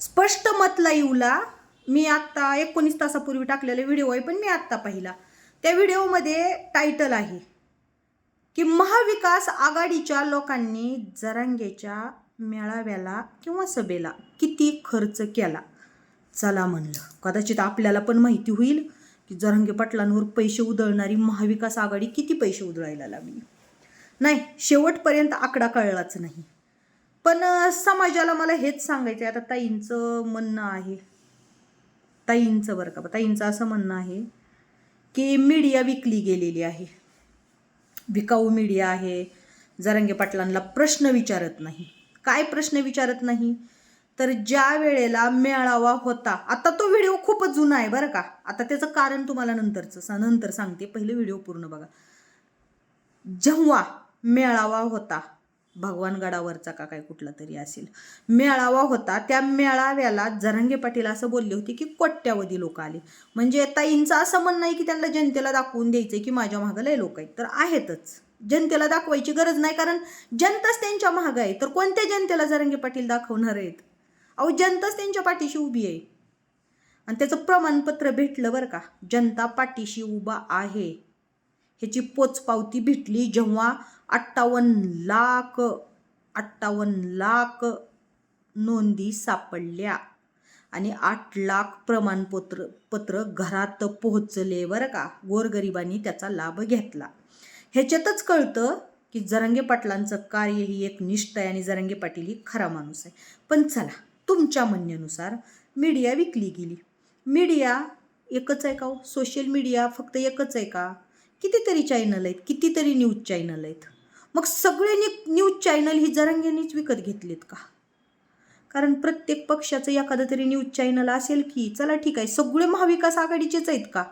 स्पष्ट मतला येऊला मी आत्ता एकोणीस तासापूर्वी टाकलेला व्हिडिओ आहे पण मी आत्ता पाहिला. त्या व्हिडिओमध्ये टायटल आहे की महाविकास आघाडीच्या लोकांनी जरांगेच्या मेळाव्याला किंवा सभेला किती खर्च केला? चला म्हणलं. कदाचित आपल्याला पण माहिती होईल की जरांगे पाटलांवर पैसे उधळणारी महाविकास आघाडी किती पैसे उधळायला लागली? नाही शेवटपर्यंत आकडा कळलाच नाही. पण समाजाला मला हेच सांगायचं आहे आता ताईंचं म्हणणं आहे. ताईंचं बरं का ताईंचं असं म्हणणं आहे की मीडिया विकली गेलेली आहे. विकाऊ मीडिया आहे. जरंगे पाटलांना प्रश्न विचारत नाही. काय प्रश्न विचारत नाही? तर ज्या वेळेला मेळावा होता आता तो व्हिडिओ खूपच जुना आहे बरं का. आता त्याचं कारण तुम्हाला नंतरचं सा- नंतर सांगते. पहिले व्हिडिओ पूर्ण बघा. जेव्हा मेळावा होता भगवानगडावरचा का काय कुठला तरी असेल. मेळावा होता. त्या मेळाव्याला जरांगे पाटील असं बोलले होते की कोट्यावधी लोक आले. म्हणजे ताईंचं असं म्हणणं आहे की त्यांना जनतेला दाखवून द्यायचंय की माझ्या मागं लय लोक आहेत. तर आहेतच. जनतेला दाखवायची गरज नाही कारण जनताच त्यांच्या मागं आहे. तर कोणत्या जनतेला जरांगे पाटील दाखवणार आहेत? अहो जनताच त्यांच्या पाठीशी उभी आहे. आणि त्याचं प्रमाणपत्र भेटलं बरं का. जनता पाठीशी उभा आहे. ह्याची पोचपावती भेटली जेव्हा अठ्ठावन्न लाख अठ्ठावन्न लाख नोंदी सापडल्या. आणि आठ लाख प्रमाणपत्र पत्र घरात पोहोचले बरं का? गोरगरिबांनी त्याचा लाभ घेतला. ह्याच्यातच कळतं की जरांगे पाटलांचं कार्य ही एक निष्ठ आहे आणि जरांगे पाटील ही खरा माणूस आहे. पण चला तुमच्या म्हणण्यानुसार मीडिया विकली गेली. मीडिया एकच आहे का हो? सोशल मीडिया फक्त एकच आहे का? कितीतरी चॅनल आहेत कितीतरी न्यूज चॅनल आहेत. मग सगळे न्यूज चॅनल ही जरांगेनीच विकत घेतलेत का? कारण प्रत्येक पक्षाचं एखादं तरी न्यूज चॅनल असेल की चला ठीक आहे सगळे महाविकास आघाडीचेच आहेत का?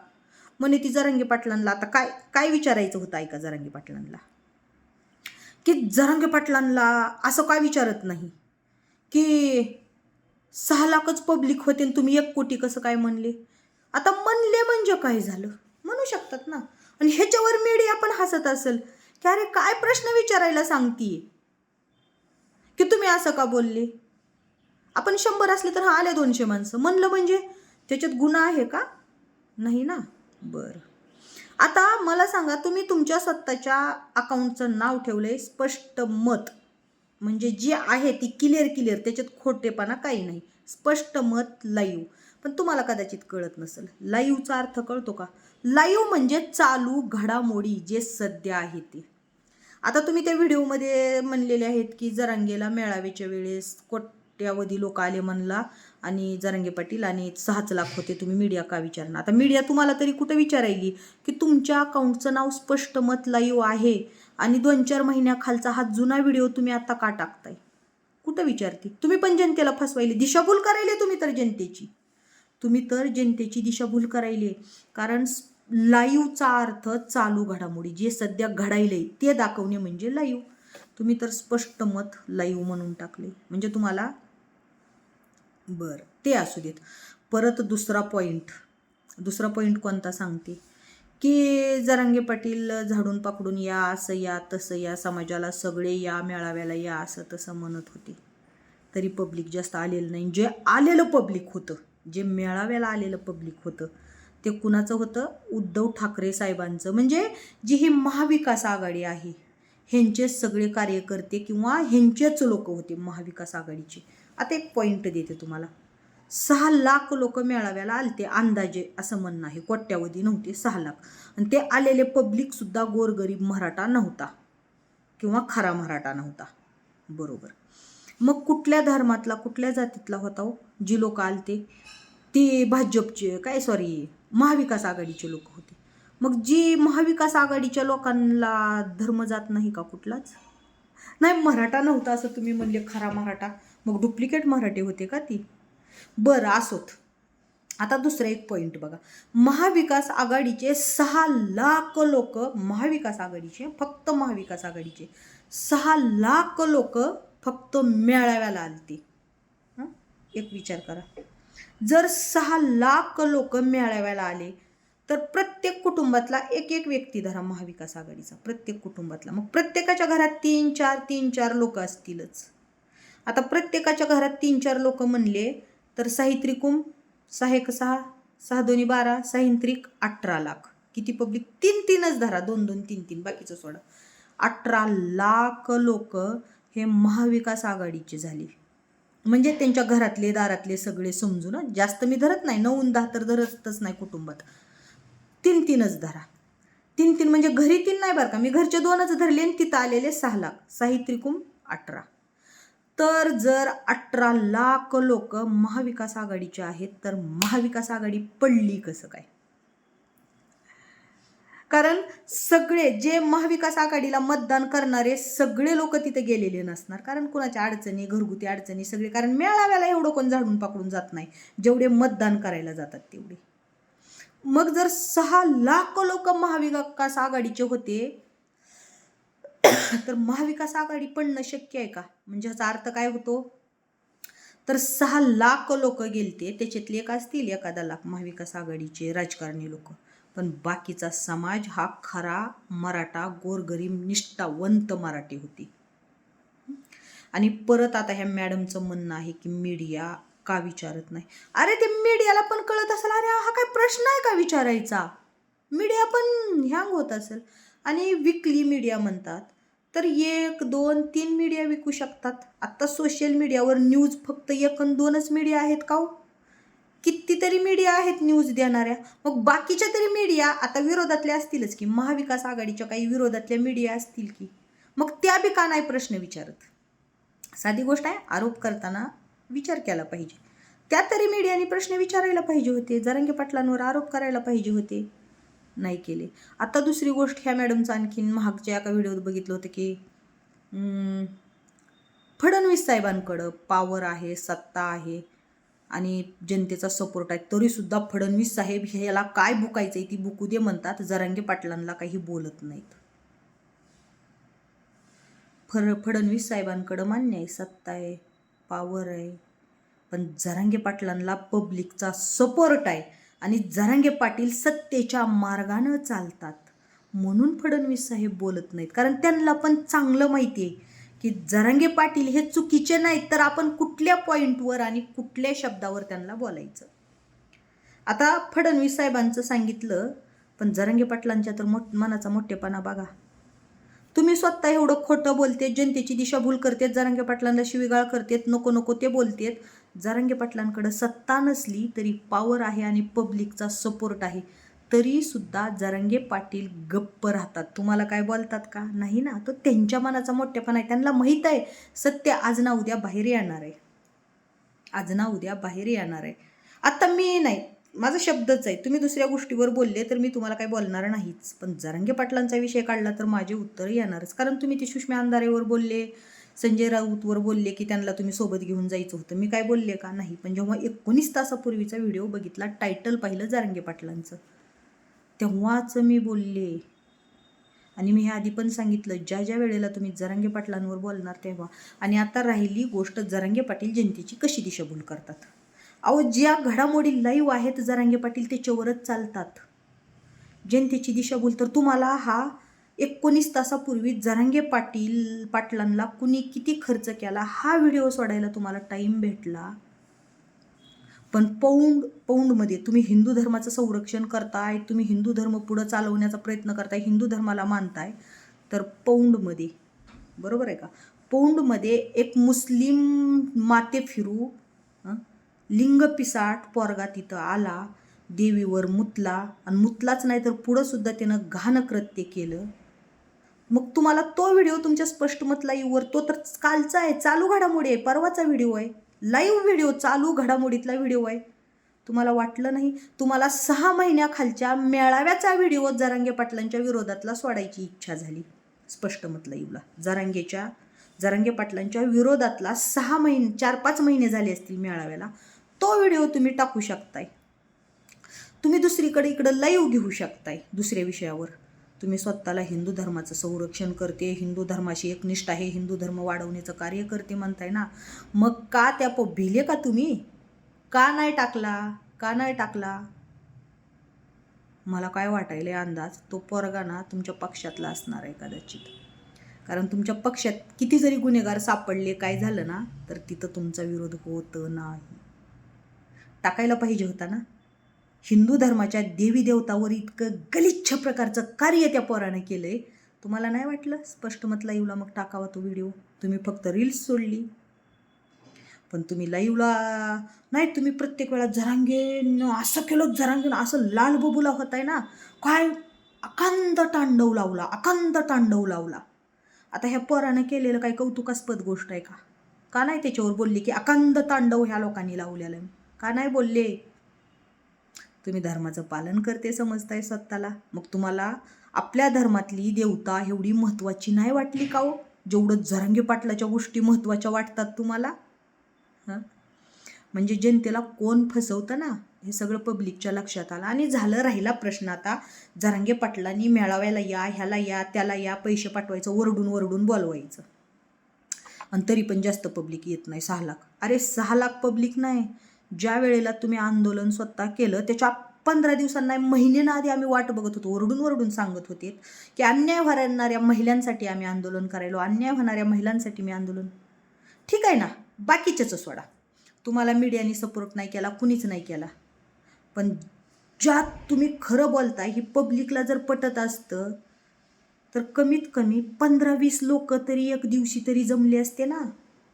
म्हणे ती जरांगे पाटलांना. आता काय काय विचारायचं होतं ऐका जरांगे पाटलांना? की जरांगे पाटलांना असं काय विचारत नाही? की सहा लाखच पब्लिक होते आणि तुम्ही एक कोटी कसं काय म्हणले? आता म्हणले म्हणजे काय झालं? शकतात ना? आणि ह्याच्यावर मीडिया पण हसत असेल. की अरे काय प्रश्न विचारायला सांगतीये? की तुम्ही असं का बोलले? आपण शंभर असले तर हा आले दोनशे माणसं. म्हणलं म्हणजे त्याच्यात गुन्हा आहे का? नाही ना? बरं. आता मला सांगा तुम्ही तुमच्या स्वतःच्या अकाउंटचं नाव ठेवलंय स्पष्ट मत. म्हणजे जी आहे ती क्लिअर क्लिअर त्याच्यात खोटेपणा काही नाही. स्पष्ट मत लाईव्ह पण तुम्हाला कदाचित कळत नसेल. लाईव्हचा अर्थ कळतो का? लाईव्ह म्हणजे चालू घडामोडी जे सध्या आहे ते. आता तुम्ही त्या व्हिडिओमध्ये म्हणलेले आहेत की जरांगेला मेळाव्याच्या वेळेस कोट्यावधी लोक आले म्हणला आणि जरांगे पाटील आणि सहाच लाख होते तुम्ही मीडिया का विचारणार? आता मीडिया तुम्हाला तरी कुठं विचारायली की तुमच्या अकाउंटचं नाव स्पष्ट मत लाईव्ह आहे आणि दोन चार महिन्याखालचा हा जुना व्हिडिओ तुम्ही आता का टाकताय? कुठं विचारते? तुम्ही पण जनतेला फसवायले. दिशाभूल करायले तुम्ही तर जनतेची. तुम्ही तर जनतेची दिशाभूल करायले. कारण लाईव्हचा अर्थ चालू घडामोडी जे सध्या घडायले ते दाखवणे म्हणजे लाईव्ह तुम्ही तर स्पष्ट मत लाईव्ह म्हणून टाकले. म्हणजे तुम्हाला बरं ते असू देत. परत दुसरा पॉईंट दुसरा पॉईंट कोणता सांगते? की जरांगे पाटील झाडून पाकडून या असं या तसं या समाजाला सगळे या मेळाव्याला या असं तसं म्हणत होते. तरी पब्लिक जास्त आलेलं नाही. जे आलेलं पब्लिक होतं जे मेळाव्याला आलेलं पब्लिक होतं ते कुणाचं होतं? उद्धव ठाकरे साहेबांचं. म्हणजे जी ही महाविकास आघाडी आहे ह्यांचे सगळे कार्यकर्ते किंवा ह्यांचेच लोक होते महाविकास आघाडीचे. आता एक पॉईंट देते तुम्हाला. सहा लाख लोक मेळाव्याला आलते अंदाजे असं म्हणणं आहे. कोट्यावधी नव्हते सहा लाख. आणि ते आलेले पब्लिकसुद्धा गोरगरीब मराठा नव्हता. किंवा खरा मराठा नव्हता. बरोबर. मग कुठल्या धर्मातला कुठल्या जातीतला होता हो? जी लोक आलते ते भाजपचे काय सॉरी महाविकास आघाडीचे लोक होते. मग जी महाविकास आघाडीच्या लोकांना धर्म जात नाही का कुठलाच? नाही मराठा नव्हता असं तुम्ही म्हणले खरा मराठा. मग डुप्लिकेट मराठे होते का ती? बरं असोत. आता दुसरा एक पॉईंट बघा. महाविकास आघाडीचे सहा लाख लोक महाविकास आघाडीचे फक्त महाविकास आघाडीचे सहा लाख लोक फक्त मेळाव्याला आलते. हां? एक विचार करा. जर सहा लाख लोक मेळाव्याला आले तर प्रत्येक कुटुंबातला एक एक व्यक्ती धरा महाविकास आघाडीचा. प्रत्येक कुटुंबातला. मग प्रत्येकाच्या घरात तीन चार तीन चार लोक असतीलच. आता प्रत्येकाच्या घरात तीन चार लोक म्हणले तर साहित्रिकुम सहा एक सहा सहा दोन्ही बारा साहित्रिक अठरा लाख. किती पब्लिक तीन तीनच धरा. दोन दोन तीन तीन. बाकीचं सोडा. अठरा लाख लोक हे महाविकास आघाडीचे झाली. म्हणजे त्यांच्या घरातले दारातले सगळे समजून जास्त मी धरत नाही. नऊ दहा तर धरतच नाही कुटुंबात. तीन तीनच धरा. तीन तीन म्हणजे घरी तीन नाही बरं का? मी घरचे दोनच धरले आणि तिथं आलेले सहा लाख साहित्रिकुम अठरा. तर जर अठरा लाख लोक महाविकास आघाडीचे आहेत तर महाविकास आघाडी पडली कसं काय? कारण सगळे जे महाविकास आघाडीला मतदान करणारे सगळे लोक तिथे गेलेले नसणार. कारण कुणाच्या अडचणी घरगुती अडचणी सगळे. कारण मेळाव्याला एवढं कोण झाडून पकडून जात नाही. जेवढे मतदान करायला जातात तेवढे. मग जर सहा लाख लोक महाविकास आघाडीचे होते तर महाविकास आघाडी पडणं शक्य आहे का? म्हणजे ह्याचा अर्थ काय होतो? तर सहा लाख लोक गेलते. त्याच्यातले एक असतील एखादा लाख महाविकास आघाडीचे राजकारणी लोक. पण बाकीचा समाज हा खरा मराठा गोरगरीब निष्ठावंत मराठी होती. आणि परत आता ह्या मॅडमचं म्हणणं आहे की मीडिया का विचारत नाही? अरे ते मीडियाला पण कळत असेल अरे हा काय प्रश्न आहे का विचारायचा? मीडिया पण हँग होत असेल. आणि विकली मीडिया म्हणतात तर एक दोन तीन मीडिया विकू शकतात. आत्ता सोशल मीडियावर न्यूज फक्त एक आणि दोनच मीडिया आहेत का हो? कितीतरी मीडिया आहेत न्यूज देणाऱ्या. मग बाकीच्या तरी मीडिया आता विरोधातल्या असतीलच की महाविकास आघाडीच्या काही विरोधातल्या मीडिया असतील की? मग त्या बी का नाही प्रश्न विचारत? साधी गोष्ट आहे आरोप करताना विचार केला पाहिजे. त्या तरी मीडियाने प्रश्न विचारायला पाहिजे होते जरंगे पाटलांवर आरोप करायला पाहिजे होते. नाही केले. आता दुसरी गोष्ट ह्या मॅडमचं आणखीन महागच्या एका व्हिडिओत बघितलं होतं की फडणवीस साहेबांकडं पावर आहे सत्ता आहे. आणि जनतेचा सपोर्ट आहे. तरीसुद्धा फडणवीस साहेब ह्याला काय बुकायचं आहे ती बुकू दे म्हणतात. जरांगे पाटलांना काही बोलत नाहीत. फर फडणवीस साहेबांकडं मान्य आहे. सत्ता आहे पावर आहे. पण जरांगे पाटलांना पब्लिकचा सपोर्ट आहे. आणि जरांगे पाटील सत्तेच्या मार्गानं चालतात. म्हणून फडणवीस साहेब बोलत नाहीत. कारण त्यांना पण चांगलं माहिती आहे. की जरांगे पाटील हे चुकीचे नाहीत तर आपण कुठल्या पॉईंटवर आणि कुठल्या शब्दावर त्यांना बोलायचं? आता फडणवीस साहेबांचं सांगितलं पण जरांगे पाटलांच्या तर मोठ मनाचा मोठेपणा बघा. तुम्ही स्वतः एवढं खोटं बोलते जनतेची दिशाभूल करतेत जरांगे पाटलांना शिवीगाळ करतेत नको नको ते बोलतेत. जरांगे पाटलांकडं सत्ता नसली तरी पॉवर आहे आणि पब्लिकचा सपोर्ट आहे. तरीसुद्धा जरांगे पाटील गप्प राहतात. तुम्हाला काय बोलतात का? नाही ना? तो त्यांच्या मनाचा मोठेपणा आहे. त्यांना माहीत आहे सत्य आज ना उद्या बाहेर येणार आहे. आज ना उद्या बाहेर येणार आहे. आत्ता मी नाही माझा शब्दच आहे. तुम्ही दुसऱ्या गोष्टीवर बोलले तर मी तुम्हाला काही बोलणार नाहीच. पण जरांगे पाटलांचा विषय काढला तर माझे उत्तर येणारच. कारण तुम्ही ते सुषमा अंधारेवर बोलले संजय राऊतवर बोलले की त्यांना तुम्ही सोबत घेऊन जायचं होतं. मी काय बोलले का? नाही. पण जेव्हा एकोणीस तासापूर्वीचा व्हिडिओ बघितला टायटल पाहिलं जारंगे पाटलांचं. तेव्हाच मी बोलले. आणि मी हे आधी पण सांगितलं ज्या ज्या वेळेला तुम्ही जरांगे पाटलांवर बोलणार तेव्हा. आणि आता राहिली गोष्ट जरांगे पाटील जनतेची कशी दिशाभूल करतात? अहो ज्या घडामोडी लाईव्ह आहेत जरांगे पाटील त्याच्यावरच चालतात. जनतेची दिशाभूल तर तुम्हाला हा एकोणीस तासापूर्वी जरांगे पाटील पाटलांना कुणी किती खर्च केला हा व्हिडिओ सोडायला तुम्हाला टाईम भेटला. पण पौंड पौंडमध्ये तुम्ही हिंदू धर्माचं संरक्षण करताय तुम्ही हिंदू धर्म पुढं चालवण्याचा प्रयत्न करताय हिंदू धर्माला मानताय तर पौंडमध्ये बरोबर आहे का? पौंडमध्ये एक मुस्लिम माते फिरू लिंग पिसाट पोरगा तिथं आला देवीवर मुतला आणि मुतलाच नाही तर पुढंसुद्धा त्यानं घाण कृत्य केलं. मग तुम्हाला तो व्हिडिओ तुमच्या स्पष्ट मतला लाईव्हवर तो तर कालचा आहे चालू घडामोडी आहे परवाचा व्हिडिओ आहे. लाईव्ह व्हिडिओ चालू घडामोडीतला व्हिडिओ आहे. तुम्हाला वाटलं नाही? तुम्हाला सहा महिन्याखालच्या मेळाव्याचा व्हिडिओ जरांगे पाटलांच्या विरोधातला सोडायची इच्छा झाली. स्पष्ट मत लाईव्हला जरांगेच्या जरांगे पाटलांच्या विरोधातला सहा महिने चार पाच महिने झाले असतील मेळाव्याला. तो व्हिडिओ तुम्ही टाकू शकताय. तुम्ही दुसरीकडे इकडं लाईव्ह घेऊ शकताय दुसऱ्या विषयावर. तुम्ही स्वतःला हिंदू धर्माचं संरक्षण करते हिंदू धर्माशी एकनिष्ठ आहे हिंदू धर्म वाढवण्याचं कार्य करते म्हणताय ना. मग का त्या प भिले का तुम्ही? का नाही टाकला? का नाही टाकला? मला काय वाटायला अंदाज? तो पोरगा ना तुमच्या पक्षातला असणार आहे कदाचित. कारण तुमच्या पक्षात किती जरी गुन्हेगार सापडले काय झालं ना तर तिथं तुमचा विरोध होत नाही. टाकायला पाहिजे होता ना? हिंदू धर्माच्या देवी देवतावर इतकं गलिच्छ प्रकारचं कार्य त्या पोरानं केलं आहे तुम्हाला नाही वाटलं? स्पष्ट मत लाईव्हला मग टाकावा तो व्हिडिओ. तुम्ही फक्त रील्स सोडली. पण तुम्ही लाईव्हला नाही तुम्ही प्रत्येक वेळा झरांगेन असं केलं झरांगेन असं लाल बबुला होत आहे ना. काय अखंड तांडव लावला अखंड तांडव लावला. आता ह्या पोरानं केलेलं काही कौतुकास्पद गोष्ट आहे का? का नाही त्याच्यावर बोलली की अकांत तांडव ह्या लोकांनी लावलेलं का नाही बोलले? तुम्ही धर्माचं पालन करते समजताय स्वतःला. मग तुम्हाला आपल्या धर्मातली देवता एवढी महत्त्वाची नाही वाटली का हो? जेवढं झरंगे पाटलाच्या गोष्टी महत्त्वाच्या वाटतात तुम्हाला? हां? म्हणजे जनतेला कोण फसवतं ना? हे सगळं पब्लिकच्या लक्षात आलं. आणि झालं राहिला प्रश्न आता. जरांगे पाटलांनी मेळाव्याला या ह्याला या त्याला या पैसे पाठवायचं वरडून वरडून बोलवायचं. आणि तरी पण जास्त पब्लिक येत नाही. सहा लाख. अरे सहा लाख पब्लिक नाही. ज्या वेळेला तुम्ही आंदोलन स्वतः केलं त्याच्या पंधरा दिवसांना महिन्यानं आधी आम्ही वाट बघत होतो ओरडून ओरडून सांगत होते की अन्याय होणाऱ्या महिलांसाठी आम्ही आंदोलन करायलो अन्याय होणाऱ्या महिलांसाठी मी आंदोलन. ठीक आहे ना? बाकीच्याच सोडा. तुम्हाला मीडियाने सपोर्ट नाही केला कुणीच नाही केला. पण ज्यात तुम्ही खरं बोलताय ही पब्लिकला जर पटत असतं तर कमीत कमी पंधरा वीस लोक तरी एक दिवशी तरी जमले असते ना?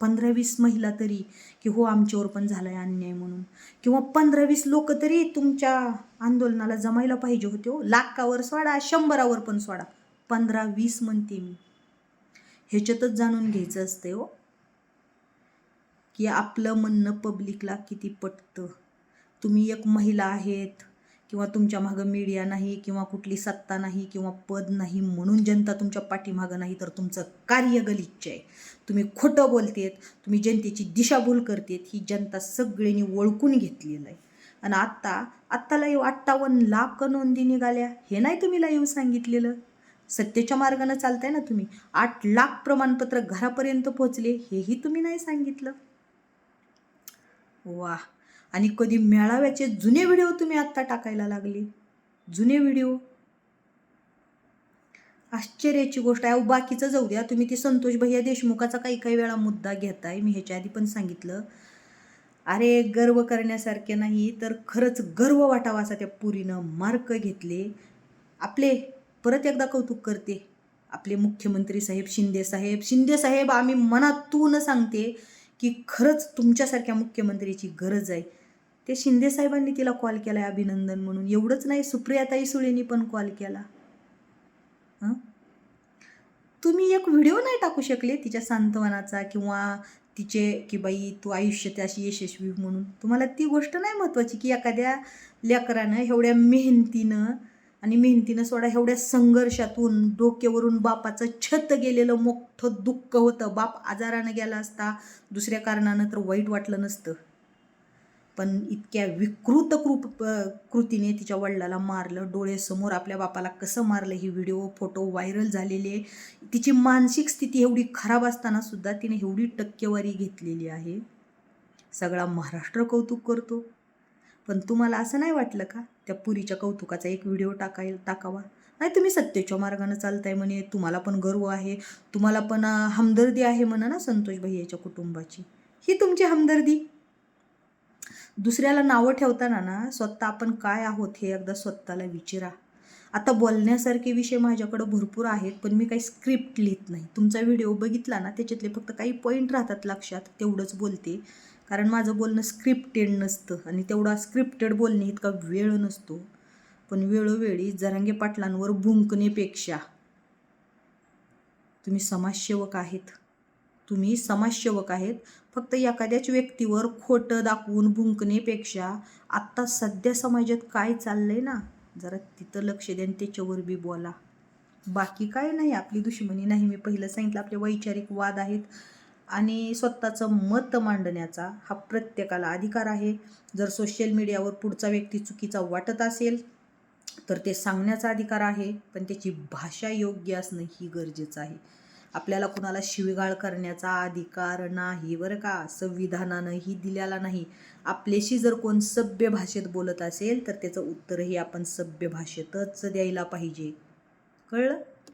पंधरा वीस महिला तरी की हो आमच्यावर पण झाला आहे अन्याय म्हणून. किंवा पंधरा वीस लोक तरी तुमच्या आंदोलनाला जमायला पाहिजे होते हो. लाखावर सोडा शंभरावर पण सोडा. पंधरा वीस म्हणते मी. ह्याच्यातच जाणून घ्यायचं असते हो. की आपलं म्हणणं पब्लिकला किती पटतं. तुम्ही एक महिला आहेत किंवा तुमच्या मागं मीडिया नाही किंवा कुठली सत्ता नाही किंवा पद नाही म्हणून जनता तुमच्या पाठीमागं नाही तर तुमचं कार्य गलिच्छ आहे. तुम्ही खोटं बोलतेत तुम्ही जनतेची दिशाभूल करतेत ही जनता सगळ्यांनी ओळखून घेतलेलं आहे. आणि आत्ता आत्ताला येऊ अठ्ठावन्न लाख नोंदी निघाल्या. हे नाही तुम्ही लाईव्ह सांगितलेलं. सत्तेच्या मार्गानं चालताय ना तुम्ही. आठ लाख प्रमाणपत्र घरापर्यंत पोहोचले हेही तुम्ही नाही सांगितलं. वा आणि कधी मेळाव्याचे जुने व्हिडिओ तुम्ही आत्ता टाकायला लागले. जुने व्हिडिओ. आश्चर्याची गोष्ट आहे. अहो, बाकीचं जाऊ द्या. तुम्ही ते संतोष भैया देशमुखाचा काही काही वेळा मुद्दा घेताय. मी ह्याच्या आधी पण सांगितलं. अरे गर्व करण्यासारखे नाही तर खरंच गर्व वाटावा असा त्या पुरीनं मार्क घेतले. आपले परत एकदा कौतुक करते. आपले मुख्यमंत्री साहेब शिंदे साहेब. शिंदे साहेब आम्ही मनातून सांगते की खरंच तुमच्यासारख्या मुख्यमंत्रीची गरज आहे. ते शिंदेसाहेबांनी तिला कॉल केला आहे अभिनंदन म्हणून. एवढंच नाही सुप्रियाताई सुळेनी पण कॉल केला. हं? तुम्ही एक व्हिडिओ नाही टाकू शकले तिच्या सांत्वनाचा किंवा तिचे की बाई तू आयुष्य अशी यशस्वी म्हणून? तुम्हाला ती गोष्ट नाही महत्त्वाची की एखाद्या लेकरानं एवढ्या मेहनतीनं आणि मेहनतीनं सोडा एवढ्या संघर्षातून डोक्यावरून बापाचं छत गेलेलं मोठं दुःख होतं. बाप आजारानं गेला असता दुसऱ्या कारणानं तर वाईट वाटलं नसतं. पण इतक्या विकृत कृप कृतीने तिच्या वडिलाला मारलं डोळेसमोर आपल्या बापाला कसं मारलं ही व्हिडिओ फोटो व्हायरल झालेले तिची मानसिक स्थिती एवढी खराब असताना सुद्धा तिने एवढी टक्केवारी घेतलेली आहे. सगळा महाराष्ट्र कौतुक करतो. पण तुम्हाला असं नाही वाटलं का? त्या पुरीच्या कौतुकाचा एक व्हिडिओ टाकायला टाकावा. नाही तुम्ही सत्तेच्या मार्गानं चालताय म्हणे तुम्हाला पण गर्व आहे. तुम्हाला पण हमदर्दी आहे म्हणा ना संतोष भैयाच्या कुटुंबाची. ही तुमची हमदर्दी. दुसऱ्याला नावं ठेवताना ना स्वतः आपण काय आहोत हे एकदा स्वतःला विचारा. आता बोलण्यासारखे विषय माझ्याकडं भरपूर आहेत पण मी काही स्क्रिप्ट लिहित नाही. तुमचा व्हिडिओ बघितला ना त्याच्यातले फक्त काही पॉईंट राहतात लक्षात तेवढंच बोलते. कारण माझं बोलणं स्क्रिप्टेड नसतं आणि तेवढा स्क्रिप्टेड बोलणे इतका वेळ नसतो. पण वेळोवेळी जरांगे पाटलांवर भुंकण्यापेक्षा तुम्ही समाजसेवक आहेत. तुम्ही समाजसेवक आहेत फक्त एखाद्याच व्यक्तीवर खोटं दाखवून भुंकण्यापेक्षा आत्ता सध्या समाजात काय चाललंय ना जरा तिथं लक्ष द्या आणि त्याच्यावर बी बोला. बाकी काय नाही आपली दुश्मनी नाही. मी पहिलं सांगितलं आपले वैचारिक वाद आहेत आणि स्वतःचं मत मांडण्याचा हा प्रत्येकाला अधिकार आहे. जर सोशल मीडियावर पुढचा व्यक्ती चुकीचा वाटत असेल तर ते सांगण्याचा अधिकार आहे पण त्याची भाषा योग्य असणं ही गरजेचं आहे. आपल्याला कुणाला शिवीगाळ करण्याचा अधिकार नाही बरं का? संविधानानंही दिलेला नाही. आपल्याशी जर कोण सभ्य भाषेत बोलत असेल तर त्याचं उत्तरही आपण सभ्य भाषेतच द्यायला पाहिजे. कळलं?